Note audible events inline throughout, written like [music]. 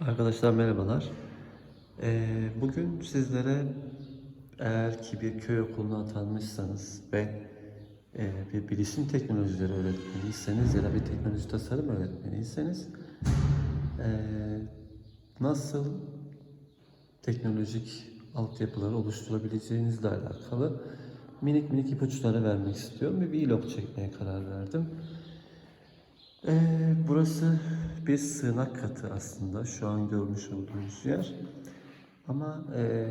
Arkadaşlar merhabalar. Ee, bugün sizlere eğer ki bir köy okuluna atanmışsanız ve e, bir bilişim teknolojileri öğretmeniyseniz ya da bir teknoloji tasarım öğretmeniyseniz e, nasıl teknolojik altyapıları oluşturabileceğinizle alakalı minik minik ipuçları vermek istiyorum. Bir vlog çekmeye karar verdim. Ee, burası bir sığınak katı aslında şu an görmüş olduğunuz yer. Ama ee,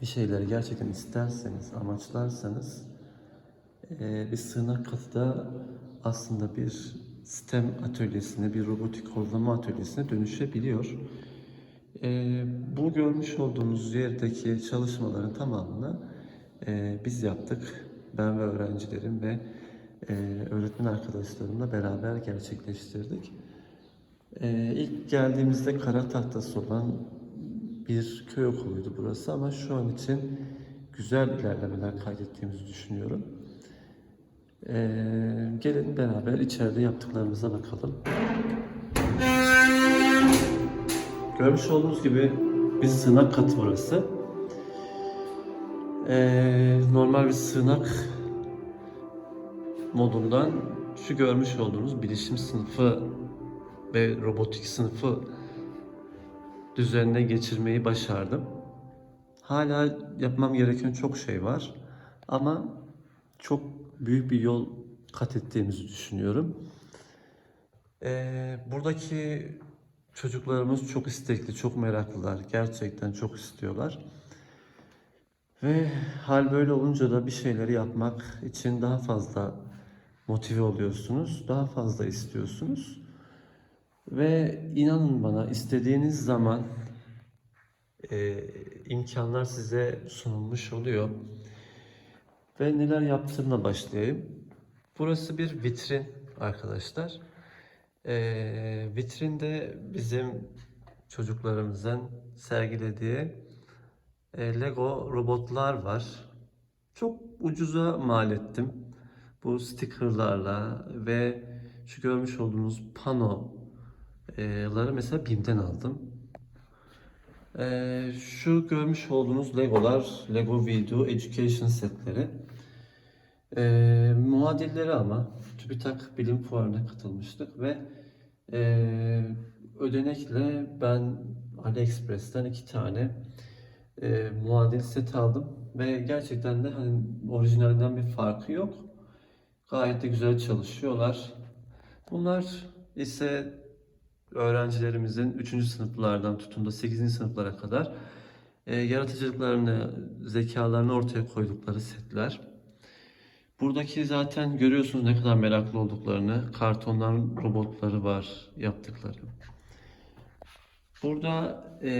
bir şeyleri gerçekten isterseniz, amaçlarsanız ee, bir sığınak katı da aslında bir sistem atölyesine, bir robotik kodlama atölyesine dönüşebiliyor. Ee, bu görmüş olduğunuz yerdeki çalışmaların tamamını ee, biz yaptık. Ben ve öğrencilerim ve ee, öğretmen arkadaşlarımla beraber gerçekleştirdik. Ee, ilk geldiğimizde kara tahtası olan bir köy okuluydu burası ama şu an için güzel ilerlemeler kaydettiğimizi düşünüyorum. Ee, gelin beraber içeride yaptıklarımıza bakalım. Görmüş olduğunuz gibi bir sığınak katı burası. Ee, normal bir sığınak modundan şu görmüş olduğunuz bilişim sınıfı ve robotik sınıfı düzenine geçirmeyi başardım. Hala yapmam gereken çok şey var ama çok büyük bir yol kat ettiğimizi düşünüyorum. Ee, buradaki çocuklarımız çok istekli, çok meraklılar. Gerçekten çok istiyorlar. Ve hal böyle olunca da bir şeyleri yapmak için daha fazla motive oluyorsunuz, daha fazla istiyorsunuz. Ve inanın bana istediğiniz zaman e, imkanlar size sunulmuş oluyor. Ve neler yaptığımla başlayayım. Burası bir vitrin arkadaşlar. E, vitrinde bizim çocuklarımızın sergilediği e, Lego robotlar var. Çok ucuza mal ettim. Bu stickerlarla ve şu görmüş olduğunuz panoları mesela BİM'den aldım. E, şu görmüş olduğunuz Legolar, Lego Video Education setleri. E, muadilleri ama TÜBİTAK Bilim Fuarı'na katılmıştık ve e, ödenekle ben AliExpress'ten iki tane e, muadil set aldım ve gerçekten de hani orijinalinden bir farkı yok. Gayet de güzel çalışıyorlar. Bunlar ise öğrencilerimizin 3. sınıflardan tutun da 8. sınıflara kadar e, yaratıcılıklarını, zekalarını ortaya koydukları setler. Buradaki zaten görüyorsunuz ne kadar meraklı olduklarını. Kartondan robotları var yaptıkları. Burada e,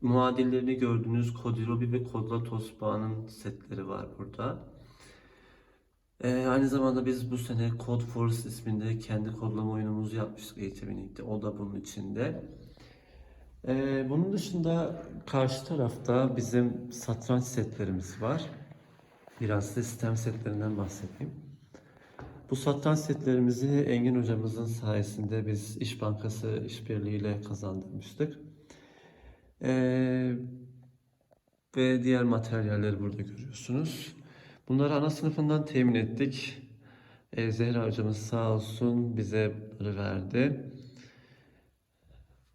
muadillerini gördüğünüz Kodirobi ve Kodla Tosbağa'nın setleri var burada. Ee, aynı zamanda biz bu sene Code Force isminde kendi kodlama oyunumuzu yapmıştık eğitimlikte. O da bunun içinde. Ee, bunun dışında karşı tarafta bizim satranç setlerimiz var. Biraz size sistem setlerinden bahsedeyim. Bu satranç setlerimizi Engin hocamızın sayesinde biz İş Bankası işbirliğiyle kazandırmıştık. Ee, ve diğer materyalleri burada görüyorsunuz. Bunları ana sınıfından temin ettik. Ee, Zehra hocamız sağ olsun bize bunları verdi.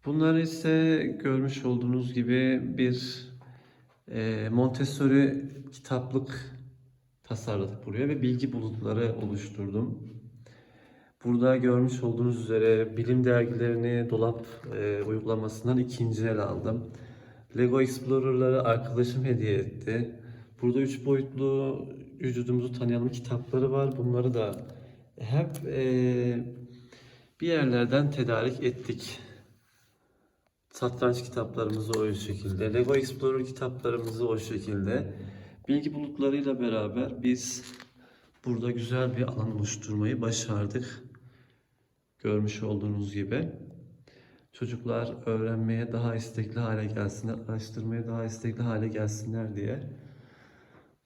Bunları ise görmüş olduğunuz gibi bir e, Montessori kitaplık tasarladık buraya ve bilgi bulutları oluşturdum. Burada görmüş olduğunuz üzere bilim dergilerini dolap e, uygulamasından ikinci el aldım. Lego Explorer'ları arkadaşım hediye etti. Burada üç boyutlu vücudumuzu tanıyalım kitapları var. Bunları da hep e, bir yerlerden tedarik ettik. Satranç kitaplarımızı o şekilde, Lego Explorer kitaplarımızı o şekilde. Bilgi bulutlarıyla beraber biz burada güzel bir alan oluşturmayı başardık. Görmüş olduğunuz gibi. Çocuklar öğrenmeye daha istekli hale gelsinler, araştırmaya daha istekli hale gelsinler diye.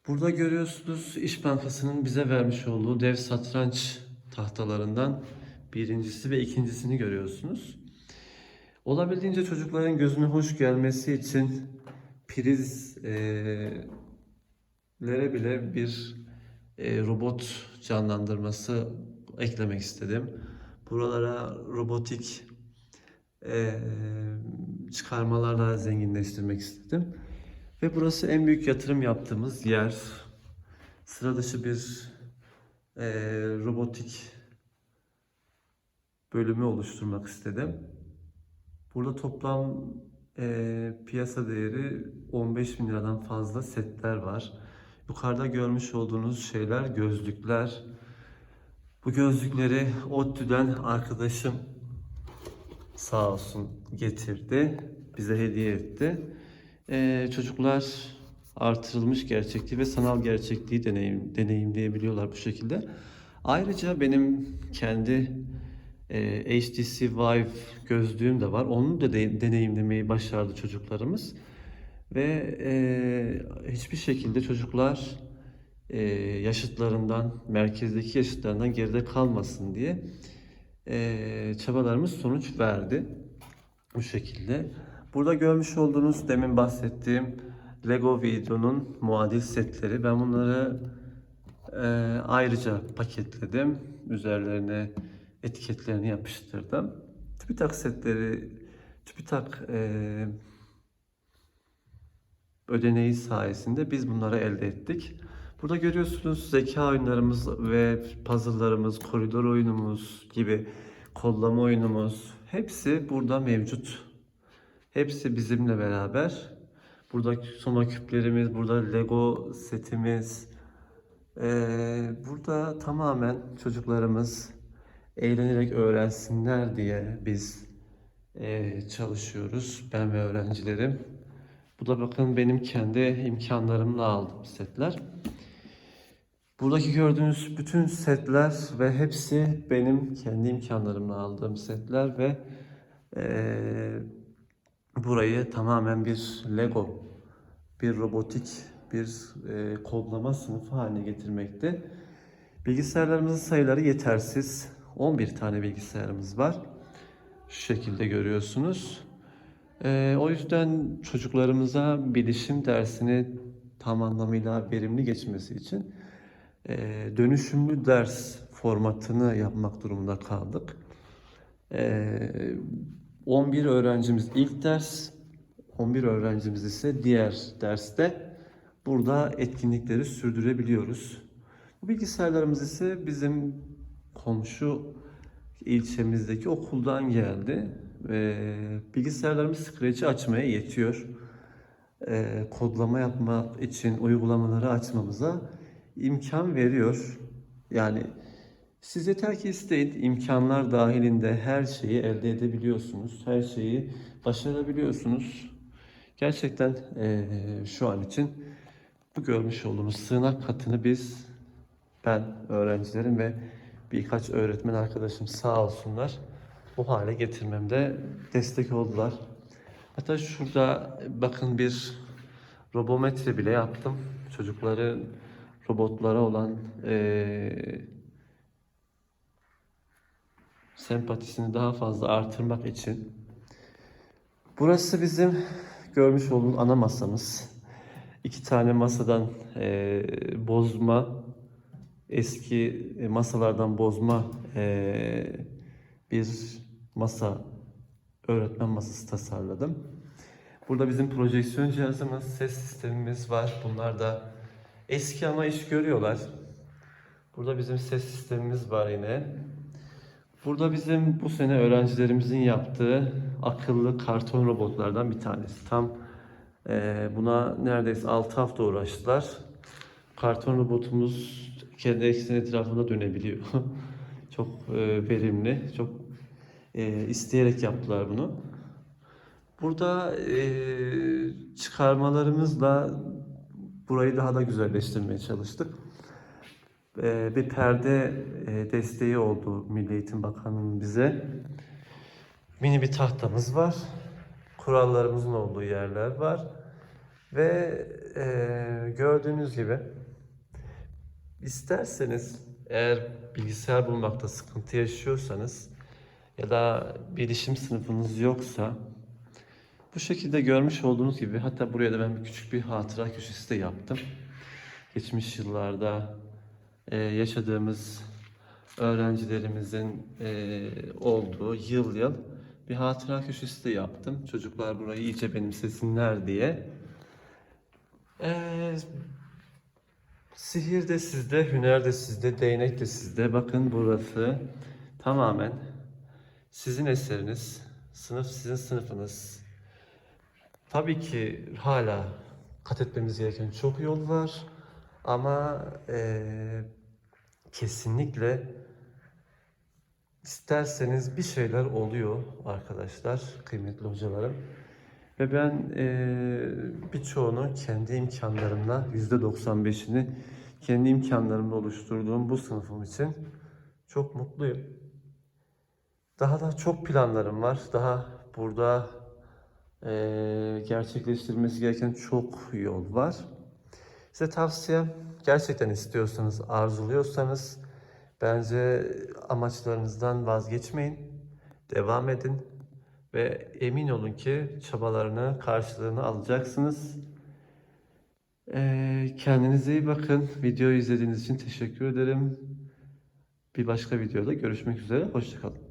Burada görüyorsunuz İş Bankası'nın bize vermiş olduğu dev satranç tahtalarından birincisi ve ikincisini görüyorsunuz. Olabildiğince çocukların gözüne hoş gelmesi için prizlere bile bir e, robot canlandırması eklemek istedim. Buralara robotik e, çıkarmalarla zenginleştirmek istedim. Ve burası en büyük yatırım yaptığımız yer. Sıra dışı bir e, robotik bölümü oluşturmak istedim. Burada toplam e, piyasa değeri 15 bin liradan fazla setler var. Yukarıda görmüş olduğunuz şeyler gözlükler. Bu gözlükleri ODTÜ'den arkadaşım sağ olsun getirdi. Bize hediye etti. E, çocuklar artırılmış gerçekliği ve sanal gerçekliği deneyim, deneyimleyebiliyorlar bu şekilde. Ayrıca benim kendi e, HTC Vive gözlüğüm de var. Onu da de- deneyimlemeyi başardı çocuklarımız. Ve e, hiçbir şekilde çocuklar e, yaşıtlarından, merkezdeki yaşıtlarından geride kalmasın diye e, çabalarımız sonuç verdi. Bu şekilde. Burada görmüş olduğunuz demin bahsettiğim Lego videonun muadil setleri. Ben bunları e, ayrıca paketledim. Üzerlerine etiketlerini yapıştırdım. TÜBİTAK setleri, TÜBİTAK e, ödeneği sayesinde biz bunları elde ettik. Burada görüyorsunuz zeka oyunlarımız ve puzzle'larımız, koridor oyunumuz gibi kodlama oyunumuz hepsi burada mevcut. Hepsi bizimle beraber. Burada soma küplerimiz, burada Lego setimiz. Ee, burada tamamen çocuklarımız eğlenerek öğrensinler diye biz e, çalışıyoruz. Ben ve öğrencilerim. Bu da bakın benim kendi imkanlarımla aldığım setler. Buradaki gördüğünüz bütün setler ve hepsi benim kendi imkanlarımla aldığım setler ve eee, burayı tamamen bir Lego, bir robotik, bir eee, kodlama sınıfı haline getirmekte. Bilgisayarlarımızın sayıları yetersiz. 11 tane bilgisayarımız var. Şu şekilde görüyorsunuz. Ee, o yüzden çocuklarımıza bilişim dersini tam anlamıyla verimli geçmesi için e, dönüşümlü ders formatını yapmak durumunda kaldık. Ee, 11 öğrencimiz ilk ders, 11 öğrencimiz ise diğer derste burada etkinlikleri sürdürebiliyoruz. Bu bilgisayarlarımız ise bizim komşu ilçemizdeki okuldan geldi. Ve bilgisayarlarımız Scratch'i açmaya yetiyor. Ee, kodlama yapmak için uygulamaları açmamıza imkan veriyor. Yani siz yeter ki isteyin, imkanlar dahilinde her şeyi elde edebiliyorsunuz. Her şeyi başarabiliyorsunuz. Gerçekten eee, şu an için bu görmüş olduğunuz sığınak katını biz, ben, öğrencilerim ve birkaç öğretmen arkadaşım sağ olsunlar bu hale getirmemde destek oldular. Hatta şurada bakın bir robometre bile yaptım. Çocukların robotlara olan eee, sempatisini daha fazla artırmak için. Burası bizim görmüş olduğunuz ana masamız. İki tane masadan eee, bozma, eski e, masalardan bozma eee, bir masa, öğretmen masası tasarladım. Burada bizim projeksiyon cihazımız, ses sistemimiz var. Bunlar da eski ama iş görüyorlar. Burada bizim ses sistemimiz var yine. Burada bizim bu sene öğrencilerimizin yaptığı akıllı karton robotlardan bir tanesi. Tam eee, buna neredeyse 6 hafta uğraştılar. Karton robotumuz kendi eksen etrafında dönebiliyor. [laughs] çok eee, verimli, çok eee, isteyerek yaptılar bunu. Burada eee, çıkarmalarımızla burayı daha da güzelleştirmeye çalıştık. Bir perde desteği oldu Milli Eğitim Bakanlığı'nın bize. Mini bir tahtamız var. Kurallarımızın olduğu yerler var. Ve gördüğünüz gibi isterseniz eğer bilgisayar bulmakta sıkıntı yaşıyorsanız ya da bilişim sınıfınız yoksa bu şekilde görmüş olduğunuz gibi hatta buraya da ben küçük bir hatıra köşesi de yaptım. Geçmiş yıllarda e, yaşadığımız öğrencilerimizin e, olduğu yıl yıl bir hatıra köşesi de yaptım. Çocuklar burayı iyice benimsesinler diye. E, sihir de sizde, hüner de sizde, değnek de sizde. Bakın burası tamamen sizin eseriniz. Sınıf sizin sınıfınız. Tabii ki hala kat etmemiz gereken çok yol var. Ama eee, kesinlikle isterseniz bir şeyler oluyor arkadaşlar, kıymetli hocalarım. Ve ben eee birçoğunu kendi imkanlarımla, %95'ini kendi imkanlarımla oluşturduğum bu sınıfım için çok mutluyum. Daha da çok planlarım var. Daha burada eee gerçekleştirilmesi gereken çok yol var. Size tavsiyem gerçekten istiyorsanız, arzuluyorsanız bence amaçlarınızdan vazgeçmeyin. Devam edin ve emin olun ki çabalarını, karşılığını alacaksınız. Eee, kendinize iyi bakın. Videoyu izlediğiniz için teşekkür ederim. Bir başka videoda görüşmek üzere. Hoşçakalın.